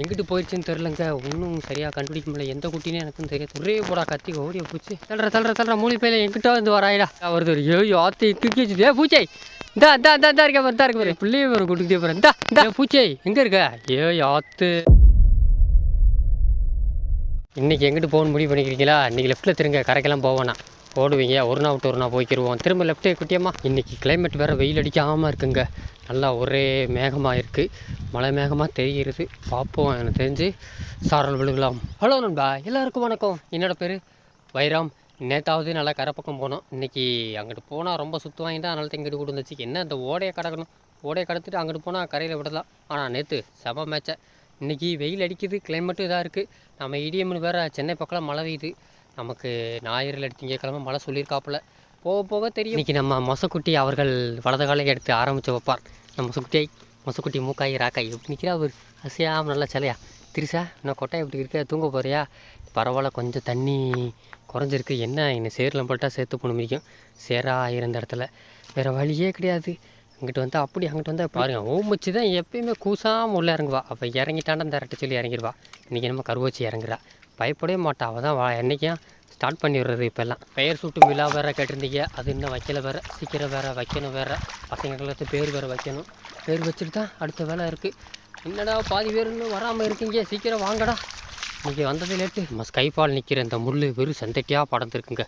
எங்கிட்டு போயிடுச்சுன்னு தெரிலங்க ஒன்றும் சரியாக கண்டுபிடிக்க முடியல. எந்த குட்டினே எனக்கும் தெரியாது. ஒரே போடா கத்தி ஓடிய பூச்சி. தள்ளுற தள்ளுற தள்ளுற மூலி பையில எங்கிட்ட வந்து வராயிடா வருது ஒரு ஏய் ஆத்தி தூக்கி வச்சு ஏ பூச்சை. இந்தா இந்தா இந்தா இந்தா இருக்க பாரு, இருக்க பாரு. பிள்ளைய ஒரு குட்டிக்கிட்டே போகிறேன் இந்தா இந்த. பூச்சை எங்கே இருக்க? ஏய் ஆத்து. இன்றைக்கி எங்கிட்டு போகணும் முடிவு பண்ணிக்கிறீங்களா? இன்றைக்கி லெஃப்ட்டில் திருங்க கரைக்கெல்லாம் போவேண்ணா ஓடுவீங்க ஒரு நாள் விட்டு ஒரு நாள் போய்க்கிருவோம். திரும்ப லெஃப்ட்டே குட்டியம்மா இன்றைக்கி கிளைமேட் வேறு வெயில் அடிக்காமல் இருக்குங்க. நல்லா ஒரே மேகமாக இருக்குது மழை மேகமாக தெரிகிறது. பார்ப்போம் எனக்கு தெரிஞ்சு. சாரல் விழுகலாம். ஹலோ நண்பா எல்லாருக்கும் வணக்கம். என்னோட பேர் வைராம். நேத்தாவது நல்லா கரை பக்கம் போனோம். இன்றைக்கி அங்கிட்டு போனால் ரொம்ப சுற்றுவாங்கிட்டா அதனால தான் இங்கிட்டு கூட வந்துச்சு. என்ன இந்த ஓடையை கடக்கணும்? ஓடையை கடத்திட்டு அங்கிட்டு போனால் கரையில் விடலாம். ஆனால் நேற்று செம மேட்சை இன்றைக்கி வெயில் அடிக்குது கிளைமேட்டும் இதாக இருக்குது நம்ம இடியம்னு வேறு சென்னை பக்கம் மழை பெய்யுது. நமக்கு ஞாயிறில் திங்கக்கிழமை மழை சொல்லியிருக்காப்புல. போக போக தெரியும். இன்றைக்கி நம்ம மொசக்குட்டி அவர்கள் வலது காலை எடுத்து ஆரம்பித்து வைப்பார். நம்ம மொசக்குட்டியை மொசக்குட்டி மூக்காய் ராக்காய் எப்படி நிற்கிறா அவர் அசையாமல் நல்லா சிலையா. திரிசா இன்னும் கொட்டாய் எப்படி இருக்க? தூங்க போறியா? பரவாயில்ல கொஞ்சம் தண்ணி குறைஞ்சிருக்கு. என்ன இன்னும் சேரில் போட்டால் சேர்த்து போன முடிக்கும் சேராக இருந்த இடத்துல. வேறு வழியே கிடையாது. அங்கிட்டு வந்து அப்படி அங்கிட்டு வந்து பாருங்க ஓம்பச்சு தான் எப்பயுமே கூசாமல் உள்ளே இறங்குவா. அப்போ இறங்கிட்டாண்டா அந்த ரெட்டை சொல்லி இறங்கிடுவா. இன்றைக்கி நம்ம கருவச்சி இறங்குறா. பயப்படவே மாட்டான் அவள் தான் வா என்றைக்கும் ஸ்டார்ட் பண்ணிடுறது இப்போல்லாம். பெயர் சூட்டு விழா வேறு கேட்டிருந்தீங்க. அது இன்னும் வைக்கல வேறு சீக்கிரம் வேறு வைக்கணும் வேறு. பசங்களுக்கு பேர் வேறு வைக்கணும். பேர் வச்சுட்டு தான் அடுத்த வேலை இருக்குது என்னடா பாதி பேர் இன்னும் வராமல் இருக்கீங்க? சீக்கிரம் வாங்கடா. இன்றைக்கி வந்தது லேட்டு நம்ம ஸ்கைபால் நிற்கிற இந்த முள் வெறும் செந்தட்டியாக படர்ந்துருக்குங்க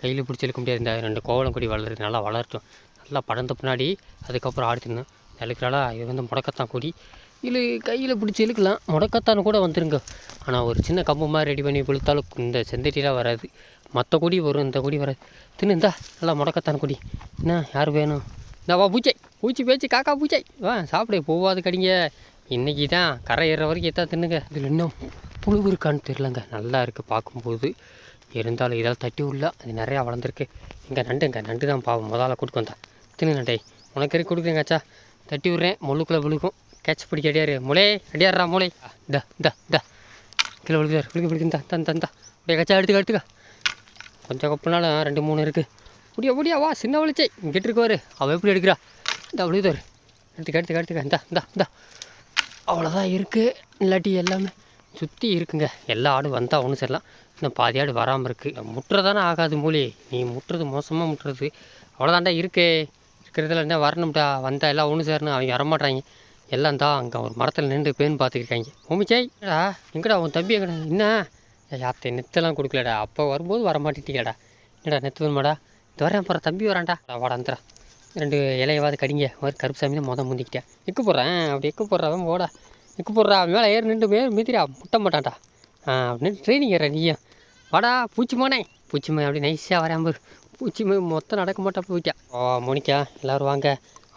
கையில் பிடிச்சிருக்க முடியாது. இந்த ரெண்டு கோவலம் கொடி வளருது நல்லா வளரட்டும். நல்லா படர்ந்த பின்னாடி அதுக்கப்புறம் ஆடுத்துணும் இழுக்கிறாளா இது வந்து முடக்கத்தான் கூடி. இழு கையில் பிடிச்சி இழுக்கலாம். முடக்கத்தான் கூட வந்துருங்க. ஆனால் ஒரு சின்ன கம்பு மாதிரி ரெடி பண்ணி இழுத்தாலும் இந்த செந்தட்டிலாம் வராது. மற்ற கொடி வரும் இந்த கொடி வராது. தின்னு இந்தா நல்லா முடக்கத்தான் கொடி. என்ன யார் வேணும்? இந்த வா பூச்சை. பூச்சி பேச்சு காக்கா பூச்சை. வா சாப்பிடு போவாது கடிங்க. இன்றைக்கி தான் கரை ஏறுற வரைக்கும் எத்தா தின்னுங்க. இதில் இன்னும் புழு இருக்கான்னு தெரிலங்க நல்லா இருக்குது பார்க்கும்போது. இருந்தாலும் இதெல்லாம் தட்டி உள்ள அது நிறையா வளர்ந்துருக்கு. இங்கே நண்டுங்க நண்டு தான் பாவம். முதல்ல கொடுக்கு வந்தா. தின்னு நண்டை. உனக்கு இருக்கு கொடுக்குறேங்காச்சா தட்டி விட்றேன். முள்ளுக்குள்ளே விழுக்கும் கேட்ச் பிடிக்க அடியாரு. மூளை அடியாடுறா மூளை த த த கீழே விழுக்குதார் விழுக்கு விழுக்கு தா தன் தந்தா அப்படியே கச்சா எடுத்துக்க எடுத்துக்க. கொஞ்சம் கப்புனாலும் ரெண்டு மூணு இருக்குது முடியா முடியா வா சின்ன வலிச்சை. இங்கிட்டு இருக்குவாரு அவள் எப்படி எடுக்கிறா? இந்த விழுதாரு எடுத்துக்க எடுத்துக்க எடுத்துக்க. இந்தா இந்தா இந்தா. அவ்வளோதான் இருக்குது இல்லாட்டி எல்லாமே சுற்றி இருக்குங்க. எல்லா ஆடும் வந்தால் ஒன்றும் சரிலாம். இன்னும் பாதி ஆடு வராமல் இருக்குது முட்டுறதானே ஆகாது மூலி நீ முட்டுறது மோசமாக முட்டுறது. அவ்வளோதாண்டா இருக்கே. இருக்கிறதுல என்ன வரணும்டா? வந்தால் எல்லாம் ஒன்று சேரணும். அவங்க வரமாட்டாங்க. எல்லாம் தான் அங்கே ஒரு மரத்தில் நின்று பேன் பார்த்துக்கிருக்காங்க. ஓமிச்சாய் என்னடா? எங்கடா உன் தம்பி எங்கடா? என்ன? யார்த்தை நெத்தெல்லாம் கொடுக்கலடா? அப்போ வரும்போது வரமாட்டேட்டீங்கடா என்னடா நெத்து வேணுமாடா? இது வரேன் போகிற தம்பி வரான்டா. வாடா அந்தரா ரெண்டு இலையவாது கடிங்க. ஒரு கருப்பு சாமி தான் மொதல் முந்திக்கிட்டேன். எக்கு போடுறேன் அப்படி எக்கு போடுறான் போடா. எக்கு போடுறா மேலே ஏறி நின்று மே மிதிரா முட்ட மாட்டான்டா. ஆ அப்படின்னு ட்ரைனிங் ஏற நீயும். வாடா பூச்சி மோனே. பூச்சி மே அப்படி நைஸாக வரேன் பாரு. பூச்சி மொத்தம் நடக்க மாட்டா போயிட்டா ஓ மோனிக்கா எல்லோரும் வாங்க.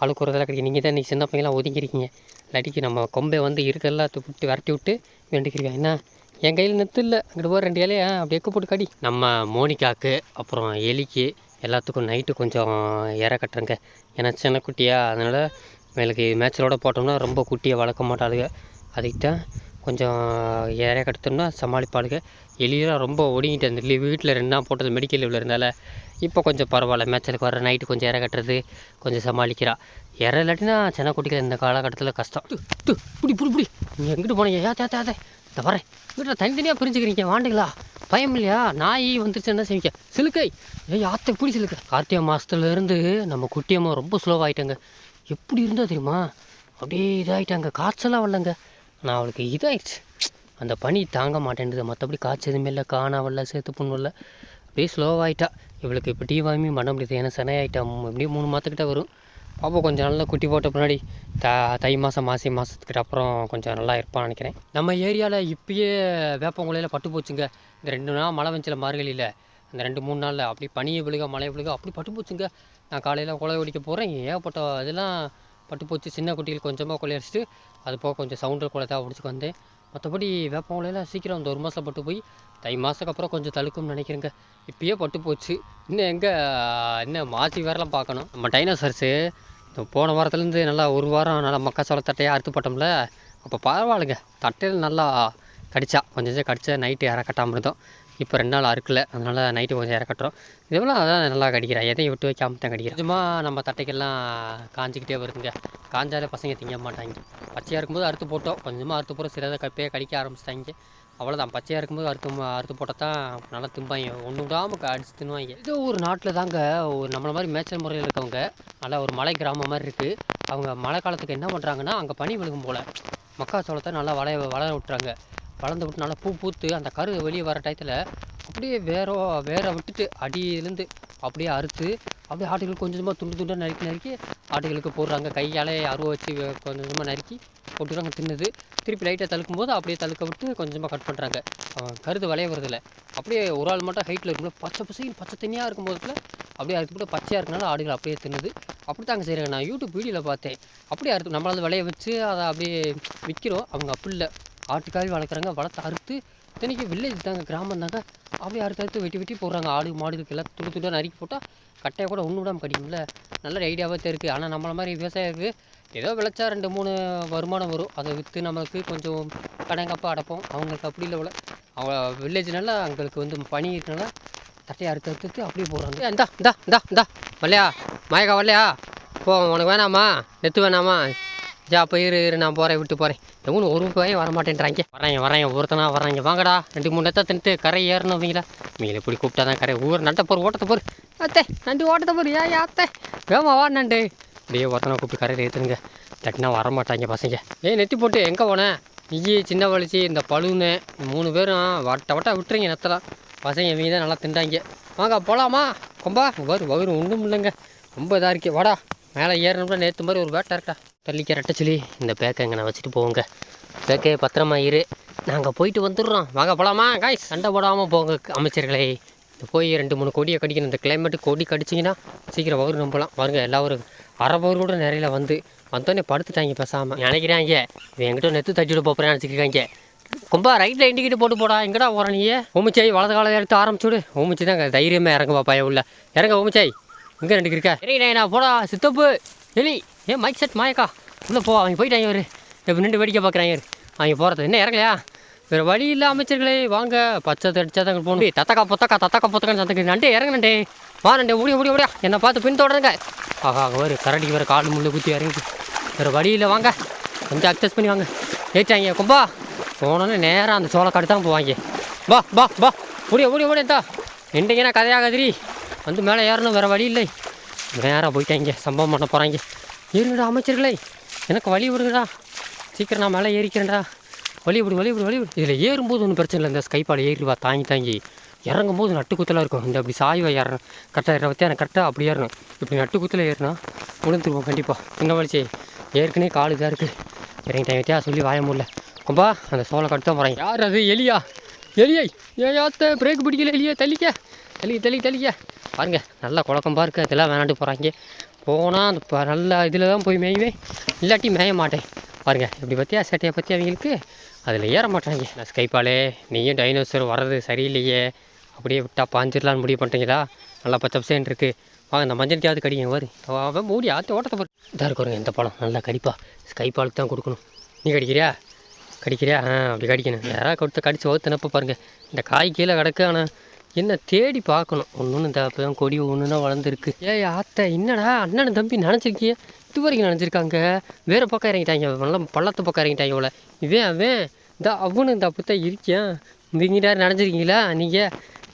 ஆளுக்கு ஒரு கிடைக்கும். நீங்கள் தான் இன்றைக்கி சின்ன பையன்லாம் ஒதுங்கிருக்கீங்க இல்லாட்டிக்கு நம்ம கொம்பை வந்து இருக்கெல்லாம் விட்டு விரட்டி விட்டு வேண்டிக்கிறீங்க. என்ன? என் கையில் நெத்து இல்லை. அங்கிட்டு போகிற ரெண்டு இலையா அப்படி எக்கு போட்டு கடி. நம்ம மோனிகாக்கு அப்புறம் எலிக்கு எல்லாத்துக்கும் நைட்டு கொஞ்சம் இற கட்டுறேங்க. ஏன்னா சின்ன குட்டியாக அதனால் மேலுக்கு மேட்சலோட போட்டோம்னா ரொம்ப குட்டியை வளர்க்க மாட்டாளுங்க அதுக்கு தான் கொஞ்சம் இற கட்டுத்தோம்னா சமாளிப்பாளுங்க எலியெல்லாம் ரொம்ப ஒடுங்கிட்டு அந்த வீட்டில் ரெண்டு நாள் போட்டது மெடிக்கல் லீவில் இருந்தால இப்போ கொஞ்சம் பரவாயில்ல மேட்சலுக்கு வர நைட்டு கொஞ்சம் இற கட்டுறது கொஞ்சம் சமாளிக்கிறா. இற இல்லாட்டினா சின்ன குட்டிகள் இந்த காலகட்டத்தில் கஷ்டம். து, புடி புடி புடி. நீ எங்கிட்டு போனீங்க? ஏ தே தே இந்த வரேன் வீட்டில் தனித்தனியாக பிரிஞ்சுக்கிறீங்க வாண்டுங்களா பயம் இல்லையா? நாய் வந்துருச்சு என்ன செய்விக்க சிலுக்கை. ஏய் ஆத்தை பிடி சிலுக்கை. கார்த்திகை மாதத்துலேருந்து நம்ம குட்டியம்மா ரொம்ப ஸ்லோவாகிட்டாங்க எப்படி இருந்தால் தெரியுமா? அப்படியே இதாகிட்டாங்க காய்ச்சலாக வரலங்க. நான் அவளுக்கு இதாயிடுச்சு. அந்த பனி தாங்க மாட்டேன்டுது மற்றபடி காய்ச்சல் எதுவுமே இல்லை. காணா சேர்த்து புண்ணு அப்படியே ஸ்லோவாகிட்டா இவளுக்கு இப்போ டீ வாங்கி பண்ண முடியாது. ஏன்னா சனையாயிட்டா எப்படியும் மூணு மாதத்துக்கிட்ட வரும். பாப்போம் கொஞ்சம் நல்லா குட்டி போட்ட பின்னாடி. த தை மாதம் மாசி மாதத்துக்கிட்ட அப்புறம் கொஞ்சம் நல்லா இருப்பான்னு நினைக்கிறேன். நம்ம ஏரியாவில் இப்பயே வேப்பங்குலையில் பட்டு போச்சுங்க. இந்த ரெண்டு நாள் மழை வந்துச்சுல மார்கழியில். அந்த ரெண்டு மூணு நாளில் அப்படி பனியை விழுக மழை விழுக அப்படி பட்டு போச்சுங்க. நான் காலையில் குலை ஒடிக்க போகிறேன் ஏகப்பட்ட இதெல்லாம் பட்டு போச்சு. சின்ன குட்டிகள் கொஞ்சமாக கொலை அடிச்சிட்டு அது போக கொஞ்சம் சவுண்டர் குலை தான் பிடிச்சிக்கு வந்தேன். மற்றபடி வேப்பங்குலையில் சீக்கிரம் அந்த ஒரு மாதம் பட்டு போய் தை மாதத்துக்கு அப்புறம் கொஞ்சம் தழுக்கும்னு நினைக்கிறேங்க. இப்பயே பட்டு போச்சு. இன்னும் எங்கே இன்னும் மாற்றி வேறலாம் பார்க்கணும். நம்ம டைனோசர்ஸு இந்த போன வாரத்துலேருந்து நல்லா ஒரு வாரம் நல்லா மக்காச்சோள தட்டையாக அறுத்து போட்டோம்ல அப்போ பரவாயில்லைங்க. தட்டையில் நல்லா கடிச்சா கொஞ்சம் கொஞ்சம் கடிச்சா நைட்டு யாரை கட்டாமல் இருந்தோம். இப்போ ரெண்டு நாள் அறுக்கல அதனால் நைட்டு கொஞ்சம் இறக்கட்டுறோம் இதெல்லாம் அதான் நல்லா கடிக்கிறேன் எதையும் விட்டு வைக்காமல் தான் கடிக்கிறேன் கொஞ்சமாக நம்ம தட்டைக்கெல்லாம் காஞ்சிக்கிட்டே வருதுங்க. காஞ்சாலே பசங்க திங்க மாட்டாங்க. பச்சையாக இருக்கும்போது அறுத்து போட்டோம். கொஞ்சமாக அறுத்து போகிற சிலதை கப்பே கடிக்க ஆரம்பிச்சிட்டாங்க. அவ்வளோதான் பச்சையாக இருக்கும்போது அறுத்து அறுத்து போட்டால் தான் நல்லா திம்பாங்க. ஒன்று விடாமல் அடிச்சு தின்வாங்க இது ஒரு நாட்டில் தாங்க ஒரு நம்மளை மாதிரி மேய்ச்சல் முறையில் இருக்கவங்க நல்லா ஒரு மலை கிராமம் மாதிரி இருக்குது அவங்க மழை காலத்துக்கு என்ன பண்ணுறாங்கன்னா அங்கே பனி விழுகும் போல். மக்காச்சோளத்தை நல்லா வளைய வளர விட்டுறாங்க. வளர்ந்து விட்டு நல்லா பூ பூத்து அந்த கரு வெளியே வர டயத்தில் அப்படியே வேறோ வேற விட்டுட்டு அடியிலேருந்து அப்படியே அறுத்து அப்படியே ஆட்டுகள் கொஞ்சம் கொஞ்சமாக துண்டு துண்டாக நறுக்கி நறுக்கி ஆட்டுகளுக்கு போடுறாங்க. கையாலே அருவ வச்சு கொஞ்சம் கொஞ்சமாக நறுக்கி போட்டுறாங்க தின்னுது. திருப்பி லைட்டாக தழுக்கும் போது அப்படியே தழுக்க விட்டு கொஞ்சமாக கட் பண்ணுறாங்க கருது விளைய வரதில்ல அப்படியே ஒரு ஆள் மட்டும் ஹைட்டில் இருக்கும்போது பச்சை பசையும் பச்சை தண்ணியாக இருக்கும் போதுல அப்படியே அறுத்து போட்டு பச்சையாக இருக்கனால ஆடுகள் அப்படியே தின்னுது. அப்படி தாங்க செய்கிறாங்க நான் யூடியூப் வீடியோவில் பார்த்தேன். அப்படியே அறுத்து நம்மளால் விளைய வச்சு அதை அப்படியே விற்கிறோம் அவங்க அப்படி இல்லை. ஆட்டுக்காய் வளர்க்குறாங்க வளர்த்து அறுத்து இத்தனைக்கு வில்லேஜ் தாங்க கிராமம் தாங்க. அப்படியே அறுத்து அறுத்து வெட்டி வெட்டி போடுறாங்க. ஆடு மாடுகளுக்கு எல்லாம் துடு துடாக நறுக்கி போட்டால் கட்டையை கூட ஒன்று விடாமல் கடிக்கும்ல. நல்ல ஐடியாவாக தான் இருக்குது ஆனால் நம்மளை மாதிரி விவசாயிக்கு ஏதோ விளைச்சா ரெண்டு மூணு வருமானம் வரும். அதை விற்று நம்மளுக்கு கொஞ்சம் கடைங்கப்பா அடைப்போம். அவங்களுக்கு அப்படி இல்லை அவங்க வில்லேஜ்னால அவங்களுக்கு வந்து பனி இருக்கனால தட்டையை அறுத்து அறுத்து அறுத்து அப்படியே போடுறாங்க. இந்தா இந்தா இந்தா இந்தா. வரலையா மயக்கா வரலையா போ உனக்கு வேணாமா? நெத்து வேணாமா? ஜா போய் இரு இரு நான் போகிறேன் விட்டு போகிறேன் எவனு ஒரு பையன் வர மாட்டேன்றாங்க வராங்க ஒருத்தனா வராங்க வாங்கடா ரெண்டு மூணு நேரத்தை தின்ட்டு கரை ஏறணும் அவங்களா. நீங்கள இப்படி கூப்பிட்டா தான் கரை. ஊர் நட்ட போர் ஓட்டத்தை போர். அத்தே நண்டு ஓட்டத்தை போர். ஏன் அத்தை. வேமா வா நண்டு. அப்படியே ஒருத்தனை கூப்பிட்டு கரையில் ஏற்றுங்க தட்டினா வர மாட்டாங்க பசங்க. ஏய் நெத்தி போட்டு எங்கே போனேன் நீ சின்ன வலிச்சு இந்த பழுன்னு. மூணு பேரும் வட்ட வட்டா விட்டுறீங்க நெத்தலாம் பசங்க இவங்க தான் நல்லா திண்டாங்க. வாங்க போகலாமா கொம்பா. வரும் வரும் ஒன்றும் இல்லைங்க. ரொம்ப இதாக இருக்கே. வாடா மேலே ஏறணும்னா நேற்று மாதிரி ஒரு வேட்டை இருக்கா? தள்ளிக்க ரெட்டை இந்த பேக்கை இங்கே நான் வச்சுட்டு போங்க பேக்கே பத்திரமா இரு. நாங்கள் போயிட்டு வந்துடுறோம். வாங்க போகலாமா காய் சண்டை போடாமல் போங்க அமைச்சர்களே. போய் ரெண்டு மூணு கோடியை கடிக்கணும். இந்த கிளைமேட்டு கொடி கடிச்சிங்கன்னா சீக்கிரம் வரும் நம்பலாம் பாருங்க எல்லாரும் அரை பவர் கூட நிறையில வந்து வந்தோடனே படுத்துட்டாங்க பேசாமல் நினைக்கிறாங்க இது எங்கிட்ட நெத்து தட்டிட்டு போகிறேன் நினச்சிக்கிறாங்க கொம்பா ரைட்டில் இண்டிகேட்டர் போட்டு போடா. எங்கடா போகிற நீயே ஓமிச்சாய் வலது காலம் எடுத்து ஆரம்பிச்சுடு ஓமிச்சு தாங்க தைரியமாக இறங்க பாப்பா உள்ள. இறங்க ஓமிச்சாய் இங்கே ரெண்டு இருக்கா. சரி நான் போடா சித்தப்பு. எலி. ஏன் மைக் செட் மாயக்கா உள்ளே போ அவங்க போயிட்டாங்க இவர். இப்போ நின்று வேடிக்கை பார்க்குறாங்க அவங்க போகிறது என்ன இறங்கலையா? வேறு வழி இல்லை அமைச்சர்களே. வாங்க. பச்சை தடிச்சா தான் போகணும். தத்தக்கா பொத்தக்கா தத்தக்கா பொத்தக்கான்னு சத்தக்கு நண்டே இறங்க நண்டே. வா நண்டே. ஓடி ஓடி ஓடியா என்னை பார்த்து பின் தொடருங்க. ஆஹா அங்கே வரு கரடிக்கு வேறு கால் முள்ளு குத்தி இறங்கி வேறு வழி இல்லை வாங்க. கொஞ்சம் அக்சஸ் பண்ணி வாங்க. ஏச்சாங்க கும்பா. போனோன்னே நேராக அந்த சோளக்காடு தான் போவாங்க. வா வா வா. ஓடியா ஓடியா ஓடியா இன்றைக்கு என்ன கதையாகாதிரி வந்து மேலே ஏறணும் வேறு வழி இல்லை. நேராக போயிட்டாங்க? சம்பவம் பண்ண போகிறாங்க ஏறுங்கடா அமைச்சர்களே. எனக்கு வழி விடுங்கடா. சீக்கிரம் நான் மேலே ஏறிக்கிறேன்டா. வழி விடு வழி விடு வழி விடு. இதில் ஏறும்போது ஒன்றும் பிரச்சனை இல்லை. இந்த ஸ்கைப்பால் ஏறிடுவா தாங்கி தாங்கி. இறங்கும் போது நட்டு குத்தலாக இருக்கும். இந்த அப்படி சாய்வா ஏறணும். கரெக்டாக இருபத்தி எனக்கு கரெக்டாக அப்படி ஏறணும். இப்படி நட்டுக்குத்தில் ஏறினா விழுந்துருவோம் கண்டிப்பாக சின்ன வலிச்சு. ஏற்கனவே காலு இதாக இருக்குது இறங்கி டைவத்தியா சொல்லி வாய முடியல கும்பா அந்த சோளை கட்டு தான் போகிறேன் யார் அது? எலியா? எலியை? ஏயாத்த பிரேக் பிடிக்கல எலியா. தள்ளிக்க. தள்ளி தள்ளி தள்ளிக்க. பாருங்க நல்லா குழக்கம்பா இருக்குது அதெல்லாம் வேணாண்டு போகிறாங்க போனால் அந்த ப- நல்ல இதில் தான் போய் மேய்வேன். இல்லாட்டி மேய மாட்டேன். பாருங்க இப்படி பற்றியா சட்டையை பற்றி அவங்களுக்கு அதில் ஏற மாட்டாங்க. நான் ஸ்கைப்பாலே நீயும் டைனோசர் வர்றது சரியில்லையே. அப்படியே விட்டா பாஞ்சிடலான்னு முடிவு பண்ணிட்டீங்களா? நல்லா பச்சை பசேன்னு இருக்குது வாங்க இந்த மஞ்சள் தேவது கடிங்க வரு. அவன் மூடி ஆற்று ஓட்டத்தை பாரு இதாக இருக்குறங்க இந்த பழம். நல்லா கடிப்பா. ஸ்கைப்பாலுக்கு தான் கொடுக்கணும். நீ கடிக்கிறியா? கடிக்கிறியா? ஆ அப்படி கடிக்கணும். யாராவது கொடுத்து கடிச்சு வகுத்துனப்போ பாருங்கள் இந்த காய் கீழே கிடக்கு ஆனால் என்ன தேடி பார்க்கணும். ஒன்று ஒன்று இந்த அப்போ தான் கொடி ஒன்று தான் வளர்ந்துருக்கு. ஏய் அத்தை என்னடா? அண்ணன் தம்பி நினச்சிருக்கிய? இது வரைக்கும் நினச்சிருக்காங்க. வேறு பக்கம் இறங்கிட்டாங்க. நல்லா பள்ளத்து பக்கம் இறங்கிட்டாங்க இவ்வளோ இவன் அவன். இந்த அவனு இந்த அப்போ தான் இருக்கியான். இவங்க யாரும் நினச்சிருக்கீங்களா? நீங்கள்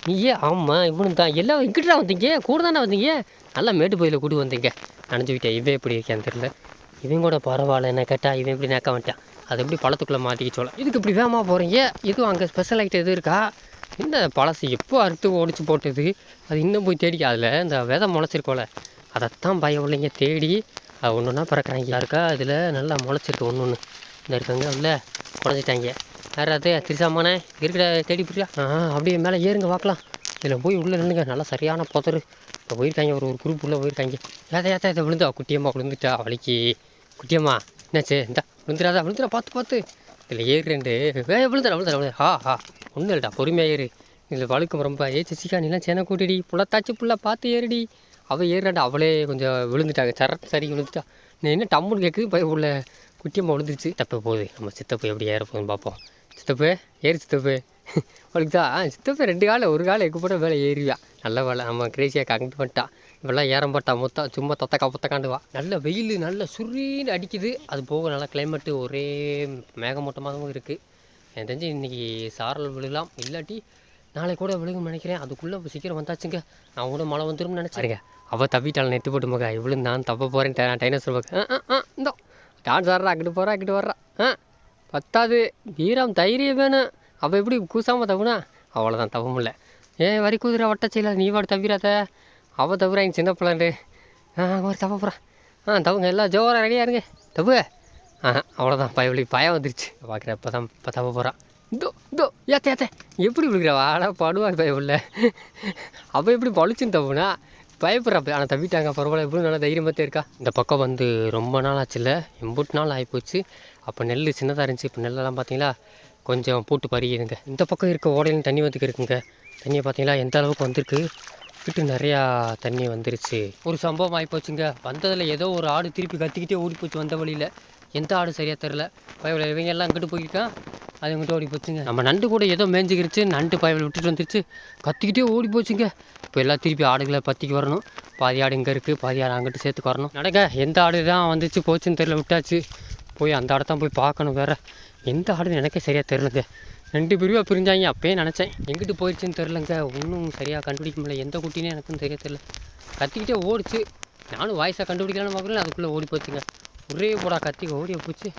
நீயே ஆமாம் இவனு தான். எல்லாம் இங்கிட்ட வந்தீங்க. கூட தானே வந்தீங்க? நல்லா மேட்டுப்போயில் கூட்டு வந்தீங்க. நினச்சிக்கிட்டேன் இவன் எப்படி இருக்கேன் தெரியல. இவன் கூட பரவாயில்ல. என்ன கேட்டால் இவன் இப்படி நேக்க வந்துட்டான் அது எப்படி பழத்துக்குள்ளே மாட்டிக்க சொல்லலாம் இதுக்கு இப்படி வேகமாக போகிறீங்க இதுவும் அங்கே ஸ்பெஷல் ஐட்டம் எதுவும் இருக்கா? இந்த பழசு எப்போ அறுத்து ஒடிச்சு போட்டது? அது இன்னும் போய் தேடி அதில் இந்த விதை முளைச்சிருக்கோல அதைத்தான் பயம் இல்லைங்க. தேடி அது ஒன்று ஒன்றா பிறக்கிறாங்க. யாருக்கா அதில் நல்லா முளைச்சிருக்கு ஒன்று ஒன்று இந்த இருக்காங்க உள்ள குறைஞ்சிட்டாங்க யாராவது திரிசாமானே இருக்கிற தேடி போறியா ஆ அப்படியே மேலே ஏறுங்க பார்க்கலாம். இதில் போய் உள்ளே நின்னுங்க நல்லா சரியான புதரு. இப்போ போயிருக்காங்க ஒரு ஒரு குரூப் உள்ளே போயிருக்காங்க. ஏதா ஏதா இதை விழுந்தா குட்டியம்மா விழுந்துட்டா வலிக்கு. குட்டியம்மா என்னாச்சு? இந்தா விழுந்துடாதா விழுந்துடா பார்த்து பார்த்து. இதில் ஏறுண்டு வே விழுந்துடா விழுந்துடா விழுந்து ஹா ஹா ஒன்றும் இல்லைடா பொறுமையாக ஏறு. இதில் வழுக்கும் ரொம்ப ஏ சிசிக்கா நீலாம் சேனை கூட்டிடி. புள்ளத்தாச்சு புள்ள பார்த்து ஏறிடி. அவள் ஏறாடா அவளே கொஞ்சம் விழுந்துட்டாங்க. சர சரி விழுந்துட்டா. நான் என்ன டம்முன்னு கேட்குது. போய் உள்ள குட்டியம்மா விழுந்துருச்சு. தப்பு போகுது. நம்ம சித்தப்பு எப்படி ஏற போகுதுன்னு பார்ப்போம். சித்தப்பு ஏறு சித்தப்பு. அவளுக்கு தான் ரெண்டு காலம் ஒரு காலை எக்கு போட வேலை ஏறிவா நல்ல வேலை. நம்ம கிரேசியாக கங்கிட்டு பண்ணிட்டான் இவெல்லாம் ஏறம் போட்டா மொத்தம் சும்மா தொத்தக்கா கப்பத்தக்காண்டுவா நல்ல வெயில் நல்ல சுரீன்னு அடிக்குது. அது போக நல்லா கிளைமேட்டு ஒரே மேகமூட்டமாகவும் இருக்குது எனக்கு தெரிஞ்சு இன்றைக்கி சாரல் விழுகலாம் இல்லாட்டி நாளை கூட விழுகும் நினைக்கிறேன். அதுக்குள்ளே சீக்கிரம் வந்தாச்சுங்க. நான் கூட மழை வந்துடும் நினச்சிருங்க அவள் தப்பிட்டாள் நெட்டு போட்டு மக. இவ்வளோ நான் தப்ப போகிறேன் டைனோசர் பக்கம். ஆ ஆ, இந்தோ. டான்ஸ் ஆடுறா அங்கிட்டு போகிறா அங்கிட்டு வர்றா. ஆ பத்தாது. வீரம் தைரியம் வேணும். அவள் எப்படி கூசாமல் தப்புனா? அவ்வளோதான் தவ முடியல ஏன் வரி குதிரை செய்யல. நீ வாடு தவிராத அவள் தவிர எங்கள் சின்ன பிள்ளைண்டு ஆ ஒரு தப்ப போகிறா ஆ தவுங்க எல்லாம் ஜோராக ரெடியாக இருங்க. தப்பு. அவ்வளோதான் பயவழி பயம் வந்துருச்சு. பார்க்குற இப்போ தான் இப்போ தப்ப போகிறான் தோ தோ ஏத்த ஏத்த. எப்படி விழுகிற? வாடா படுவா பயவுள்ள அவள் எப்படி பழிச்சுன்னு தப்புனா பயப்படுறா ஆனால் தவிட்டாங்க பரவாயில்ல. எப்படி நல்லா தைரியமாக இருக்கா? இந்த பக்கம் வந்து ரொம்ப நாள் ஆச்சுல்ல எம்பூட்டு நாள் ஆகிப்போச்சு அப்போ நெல் சின்னதாக இருந்துச்சு. இப்போ நெல்லெல்லாம் பார்த்தீங்களா கொஞ்சம் பூட்டு பறியுதுங்க இந்த பக்கம் இருக்க ஓடையிலும் தண்ணி வந்துக்கு இருக்குங்க. தண்ணியை பார்த்தீங்களா எந்த அளவுக்கு வந்திருக்கு? கிட்ட நிறையா தண்ணி வந்துருச்சு. ஒரு சம்பவம் ஆகிப்போச்சுங்க வந்ததில் ஏதோ ஒரு ஆடு திருப்பி கத்திக்கிட்டே ஓடி போச்சு வந்த வழியில். எந்த ஆடு சரியாக தெரில. பயவில் இவங்க எல்லாம் இங்கிட்டு போயிருக்கான் அது இங்கிட்ட ஓடி போச்சுங்க. நம்ம நண்டு கூட ஏதோ மேய்ஞ்சிக்கிருச்சு நண்டு பயவில் விட்டுட்டு வந்துருச்சு. கத்திக்கிட்டே ஓடி போச்சுங்க. இப்போ எல்லாம் திருப்பி ஆடுகளை பற்றிக்கு வரணும். பாதி ஆடு இங்கே இருக்குது பாதி ஆடு அங்கிட்டு சேர்த்துக்கு வரணும். நடக்க எந்த ஆடு தான் வந்துச்சு போச்சுன்னு தெரில விட்டாச்சு. போய் அந்த ஆடை தான் போய் பார்க்கணும் வேறு. எந்த ஆடுன்னு எனக்கே சரியாக தெரிலங்க ரெண்டு பிரிவாக பிரிஞ்சாங்க அப்போயே நினச்சேன். எங்கிட்டு போயிடுச்சுன்னு தெரிலங்க ஒன்றும் சரியாக கண்டுபிடிக்க முடியல. எந்த குட்டினே எனக்கும் தெரிய தெரில கத்திக்கிட்டே ஓடிச்சு. நானும் வாய்ஸாக கண்டுபிடிக்கலான்னு பார்க்குறேன். அதுக்குள்ளே ஓடி போச்சுங்க. ஒரே போடா கத்தி ஓடிய போச்சு.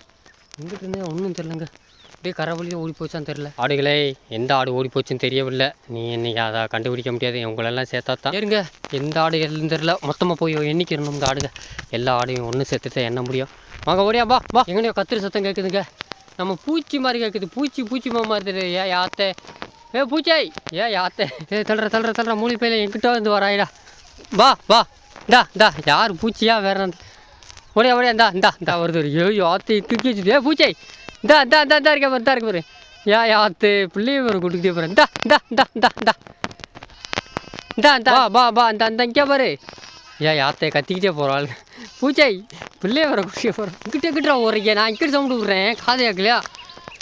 எங்கிட்டு இருந்தே ஒன்றும் தெரிலங்க அப்படியே கரை வழியே ஓடி போச்சான்னு தெரில ஆடுகளே எந்த ஆடு ஓடி போச்சுன்னு தெரியவில்லை. நீ இன்னைக்கு அதை கண்டுபிடிக்க முடியாது. உங்களெல்லாம் சேர்த்தா தான் இருங்க எந்த ஆடு எல்லாம் தெரில மொத்தமாக போய் எண்ணிக்கிறணும் இந்த ஆடுங்க. எல்லா ஆடையும் ஒன்று சேர்த்து தான் எண்ண முடியும்? வாங்க ஓடியா வா வா. எங்கனையோ கத்திரி சத்தம் கேட்குதுங்க. நம்ம பூச்சி மாதிரி கேட்குது. பூச்சி பூச்சி மாதிரி தெரியுது. ஏ யாத்தே ஏ பூச்சாய் ஏ யாத்தே ஏ தள்ளுற தள்ளுற தள்ளுற. மூணு பையில எங்கிட்ட வந்து வராயிடா. வா வா. இந்தா இந்தா. யார் பூச்சியா வேற ஓடியா ஓடியா இந்தா இந்தா இந்தா வருது ஐயோ யாத்து தூக்கி வச்சுது ஏ பூச்சாய் இந்தா இந்தா இந்தா இந்தா இருக்க பாரு இருக்க பாரு ஏ யாத்து பிள்ளைய ஒரு கொடுக்கிட்டே பாரு இந்தா இந்தா இந்தா இந்தா இந்தா இந்தா இந்தா வா வா இந்த இந்த இங்கே பாரு ஏன் யாத்தை கத்திக்கிட்டே போகிறாள் பூச்சாய் பிள்ளைய வர குடிக்க போகிறோம் இங்கிட்ட கிட்ட ஓடுறீங்க நான் இங்கிட்ட சவுண்டு விட்றேன் காது கேட்கலையா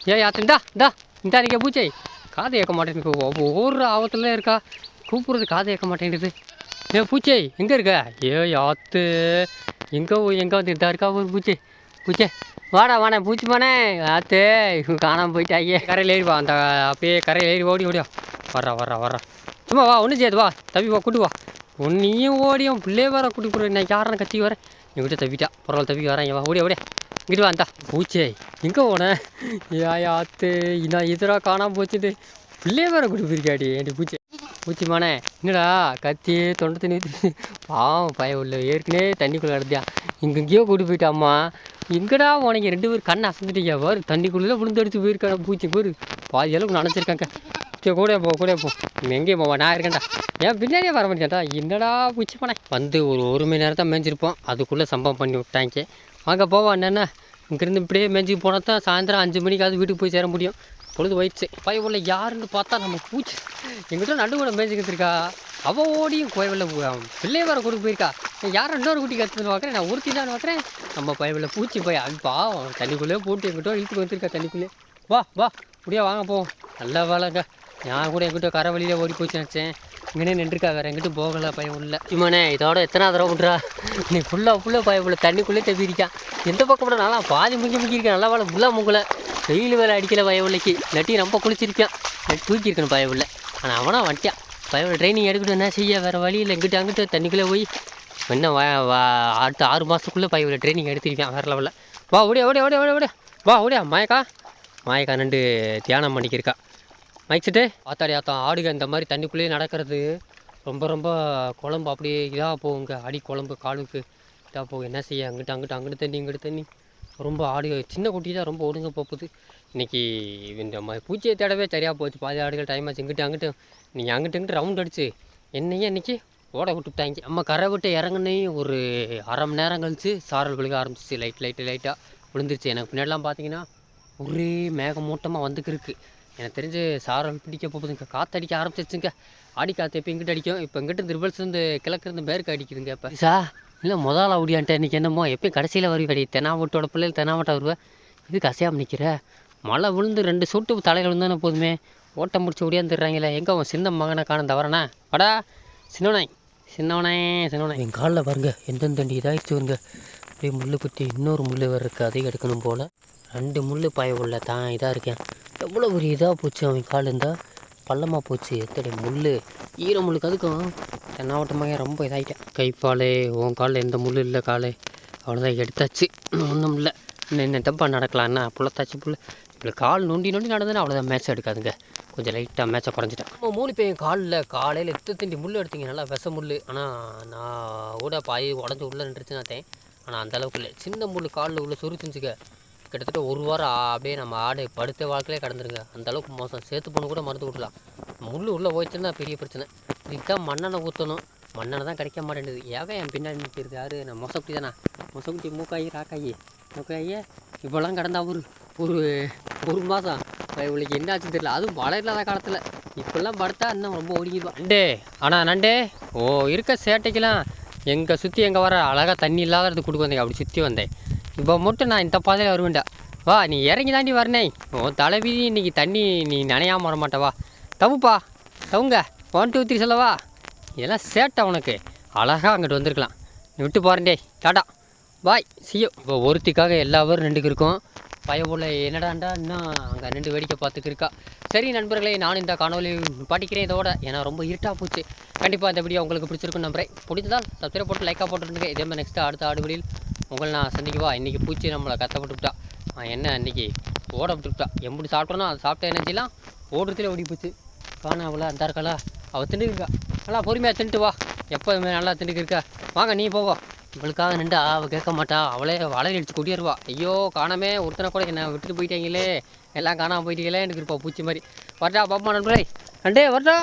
ஏன் யாத்தை இந்தா இந்தா இந்தா நிற்க பூச்சாய் காது கேட்க மாட்டேங்குது ஒவ்வொரு ஆபத்தில் இருக்கா கூப்பிட்றது காது கேட்க மாட்டேங்குது ஏ பூச்சாய் எங்கே இருக்க ஏ யாத்து எங்கே எங்கே வந்து இருக்கா ஒரு பூச்சி? பூச்சே? வாடா வாடா பூச்சி மானே ஆத்தே காணாமல் போயிட்டாயே. கரையில் ஏறிவா அந்த அப்படியே கரையில் ஏறி ஓடி ஓடியா. வர்றா வர்றா வர்றா. சும்மா வா ஒன்றும் செய்யாது வா. தம்பி வா கூட்டு வா. ஒன்றையும் ஓடியும் பிள்ளையே வர கூட்டி போடுற. நான் யாரும் கத்தி வரேன் எங்கிட்ட தவிட்டா பரவாயில்ல தவி வரேன் வா. ஓடியா ஓடியா. இங்கிட்டு வா பூச்சே எங்கே போனேன் ஏ ஆத்து நான் இதராக காணாமல் போச்சுது பிள்ளையே வர கூட்டி போயிருக்காடி ஏன்டி பூச்சி? பூச்சிமானே என்னடா கத்தி தொண்டை தண்ணி ஊத்தி- பாவம் பய உள்ள ஏற்கனவே தண்ணிக்குள்ளே நடத்தியா இங்கெங்கேயோ கூட்டி போயிட்டாம்மா. எங்கடா உனக்கு ரெண்டு பேரும் கண்ணை அசந்துட்டீங்க? பாரு தண்ணிக்குள்ளே விழுந்து அடிச்சு போயிருக்காங்க பூச்சி பாரு. பாதி அளவுக்கு நினச்சிருக்காங்க சரி கூட போ கூட போ. நீ எங்கேயும் போவா நான் இருக்கேன்டா. ஏன் பின்னாடியே வர மாட்டேன்டா என்னடா பூச்சி போனேன் வந்து ஒரு ஒரு மணி நேரம் தான் மேய்ஞ்சிருப்போம் அதுக்குள்ளே சம்பவம் பண்ணி விட்டாங்க. வாங்க போவா என்னென்ன இங்கேருந்து இப்படியே மேய்ஞ்சிக்கு போனால் தான் சாயந்தரம் அஞ்சு மணிக்காவது வீட்டுக்கு போய் சேர முடியும். பொழுது போயிடுச்சு பயவுள்ள யாருன்னு பார்த்தா நம்ம பூச்சி. எங்கிட்ட நடுவில் கூட மேய்ச்சிக்கிட்டு இருக்கா. அவள் ஓடியும் கோயவில் பிள்ளைய வர கொடுக்க போயிருக்கா. யாரும் இன்னொரு குட்டி கற்றுன்னு பார்க்குறேன். நான் ஒருத்தி தான் பார்க்குறேன். நம்ம பயவில் பூச்சி போய் அது பாவம் தண்ணிக்குள்ளே போட்டு எங்கிட்ட இழுத்துட்டு வந்துருக்கா தண்ணிக்குள்ளே. வா வா இப்படியே வாங்க போவோம் நல்ல வேலைங்க. நான் கூட எங்கிட்ட கரை வழியில் ஓடி போச்சு நினச்சேன். இங்கனே நின்றுருக்கா வேறு எங்கிட்டும் போகலை பயம் உள்ள இவனே இதோட எத்தனை தடவை விட்றா? நீ ஃபுல்லாக ஃபுல்லாக பயம் உள்ள தண்ணிக்குள்ளே தப்பியிருக்கான். எந்த பக்கம் கூட நல்லா பாதி முங்கி முங்கியிருக்கேன். நல்லா வேலை ஃபுல்லாக முங்கலை. வெயில் வேலை அடிக்கல பயவுள்ளைக்கு. உள்ளக்கு இல்லாட்டி ரொம்ப குளிச்சிருக்கான். இல்லாட்டி தூக்கியிருக்கணும் பயவுள்ள. ஆனால் அவனா வட்டியான் பயவுள்ள ட்ரைனிங் எடுக்கணும் என்ன செய்ய? வேறு வழியில் எங்கிட்ட அங்கிட்ட தண்ணிக்குள்ளே போய் என்ன வா அடுத்த ஆறு மாதத்துக்குள்ளே பயவுள்ள ட்ரைனிங் எடுத்திருக்கான் வேறு லெவலில் வா ஓடியா ஓடியா ஓடியா ஓடியா ஓடியா. வா ஓடியா மாயக்கா. மாயக்கா நண்டு தியானம் பண்ணிக்கிருக்கா. மயிச்சுட்டு ஆத்தாடி ஆத்தம் ஆடுக இந்த மாதிரி தண்ணிக்குள்ளேயே நடக்கிறது ரொம்ப ரொம்ப குழம்பு அப்படியே இதாக போகுங்க. அடி குழம்பு காலுக்கு இதாக போகும் என்ன செய்ய? அங்கிட்ட அங்கிட்ட அங்கிட்டு தண்ணி இங்கிட்டு தண்ணி. ரொம்ப ஆடு சின்ன குட்டி தான் ரொம்ப ஒடுங்க போகுது. இன்றைக்கி இந்த மாதிரி பூச்சியை தேடவே சரியாக போச்சு. பாதி ஆடுகள் டைம் ஆச்சு. இங்கிட்டு அங்கிட்டு நீங்கள் அங்கிட்டு இங்கிட்டு ரவுண்ட் அடிச்சு. என்னையே இன்றைக்கி ஓட விட்டுட்டாங்க. நம்ம கரை விட்டு இறங்குனே ஒரு அரை மணி நேரம் கழிச்சு சாரல் விழுக ஆரம்பிச்சிச்சு. லைட் லைட்டு லைட்டாக விழுந்துருச்சு. எனக்கு பின்னாடிலாம் பார்த்தீங்கன்னா ஒரே மேகமூட்டமாக வந்துக்கு இருக்கு. எனக்கு தெரிஞ்சு சாரல் பிடிக்க போகுதுங்க காற்றடிக்க ஆரம்பிச்சிச்சுங்க ஆடி காற்று இப்போ இங்கிட்டு அடிக்கும்? இப்போ இங்கிட்டு ரிவல்ஸ் இருந்து கிழக்கு இருந்து மேற்கு அடிக்குதுங்க இப்போ சா இல்லை முதல் அப்படியான்ட்டு இன்றைக்கி என்னமோ எப்பயும் கடைசியில் வருவாடி. தெனாவட்டோட பிள்ளைகள் தெனாவட்டா வருவேன் இதுக்கு அசையாமல் நிற்கிற மழை விழுந்து ரெண்டு சொட்டு தலையில் விழுந்தானே போதுமே. ஓட்டம் முடிச்சு ஓடியாந்துடுறாங்களே. எங்கே அவன் சின்ன மகனை காண தவறனா வாடா. சின்னவனே. சின்னவனே சின்னவனே. என் காலில் பாருங்க. எந்தெந்த தண்டி இதாகிடுச்சு வருங்க அப்படியே முள் குத்தி இன்னொரு முள் வேறு இருக்குது அதையும் எடுக்கணும் போல். ரெண்டு முள் பாய உள்ள. தான் இதாக இருக்கேன். எவ்வளோ ஒரு இதாக போச்சு அவன் கால் இருந்தால் பள்ளமாக போச்சு. எத்தனை முள் ஈர முள்ளுக்கு அதுக்கும் தென்னாவட்டமாக ரொம்ப இதாகிட்டேன் கைப்பாலே உன் காலில் எந்த முள் இல்லை காலே. அவ்வளோதான் எடுத்தாச்சு. ஒன்றும் இல்லை. இன்னும் என்ன டப்பா நடக்கலாம் என்ன புள்ளத்தாச்சு புள்ள இப்படி கால் நொண்டி நொண்டி நடந்ததுன்னா அவ்வளோதான் மேட்ச் எடுக்காதுங்க. கொஞ்சம் லைட்டாக மேட்சை குறைஞ்சிட்டேன். நம்ம மூணு பேரும் காலில் காலையில் எட்டு தண்டி முள் எடுத்தீங்க. நல்லா விச முள் ஆனால் நான் கூட பாய் உடஞ்சி உள்ளே நின்றுச்சுனாத்தேன் ஆனால் அந்த அளவுக்கு இல்லை. சின்ன முள் காலில் உள்ள சுருச்சுச்சுக்க கிட்டத்தட்ட ஒரு வாரம் அப்படியே நம்ம ஆடு படுத்த வாழ்க்கையிலே கடந்துருங்க. அந்த அளவுக்கு மோசம். சேர்த்து பொண்ணு கூட மருந்து விடலாம் முள் உள்ளே போயிடுச்சுன்னா பெரிய பிரச்சனை. இதுதான் மண்ணெண்ணெய் ஊற்றணும் மண்ணெண்ணெய் தான் கிடைக்க மாட்டேங்குது. ஏக என் பின்னாடி நிற்கிறது யாரு? நான் மொசக்குட்டி தானே? மொசக்குட்டி மூக்காயி ராக்காயி. மூக்காயே இப்போலாம் கடந்தா ஒரு ஒரு ஒரு மாதம் இவளுக்கு என்ன ஆச்சுன்னு தெரியல. அதுவும் மழை இல்லாத காலத்தில். இப்போல்லாம் படுத்தா இன்னும் ரொம்ப ஒடுங்கிடுவான் நண்டே ஆனால் நண்டே. ஓ இருக்க சேட்டைக்கெல்லாம் எங்கே சுற்றி எங்கே வர அழகாக தண்ணி இல்லாத இடத்துக்கு கொடுக்க வந்தேன் அப்படி சுற்றி வந்தேன். இப்போ மட்டும் நான் இந்த பாதையில் வருவேன்டா. வா நீ இறங்கி தாண்டி வரனே உன் தலைவிதி இன்னைக்கு தண்ணி நீ நனையாம வர மாட்ட வா. தவுப்பா தவுங்க ஒன் டூ த்ரீ சொல்லவா? இதெல்லாம் சேட்டை உனக்கு. அழகாக அங்கிட்டு வந்திருக்கலாம். நீ விட்டு போகிறேன்டே டாடா. பாய் சியோ இப்போ ஒருத்திக்காக எல்லா பேரும் ரெண்டுக்கு இருக்கும். பயபுள்ள என்னடாண்டா இன்னும் அங்கே ரெண்டு வேடிக்கை பார்த்துக்கு இருக்கா. சரி நண்பர்களே நான் இந்த காணொலி பாட்டிக்கிறேன் இதோட. ஏன்னா ரொம்ப இருட்டாக போச்சு. கண்டிப்பாக இந்த வீடியோ உங்களுக்கு பிடிச்சிருக்கும் நம்புறேன். பிடிச்சதால் சப்ஸ்கிரைப் போட்டு லைக்காக போட்டுருந்துங்க. இதே மாதிரி நெக்ஸ்ட்டு அடுத்த ஆடுகளில் உங்களை நான் சந்திக்கவா? இன்றைக்கி பூச்சி நம்மளை கத்தப்பட்டுவிட்டா அவன் என்ன இன்றைக்கி ஓட விட்டுவிட்டா எப்படி சாப்பிட்டோன்னா அது சாப்பிட்ட எனர்ஜிலாம் ஓடுறதுல ஓடி போச்சு. காணா அவளை அந்த இருக்காளா? அவள் திண்டுக்கு இருக்கா. நல்லா பொறுமையாக தின்ட்டு வா. எப்போ நல்லா திண்டுக்கு இருக்கா. வாங்க நீ போவா. இவளுக்காக நின்று அவள் கேட்க மாட்டா. அவளே வலை அடிச்சு கொட்டிடுவா. ஐயோ காணாமே. ஒருத்தனை கூட என்ன விட்டுட்டு போயிட்டாங்களே. எல்லாம் காணாமல் போயிட்டீங்களே. எனக்கு இருப்பா பூச்சி மாதிரி. வரட்டா பாப்பா நண்பர்களே. நண்டே வரட்டா.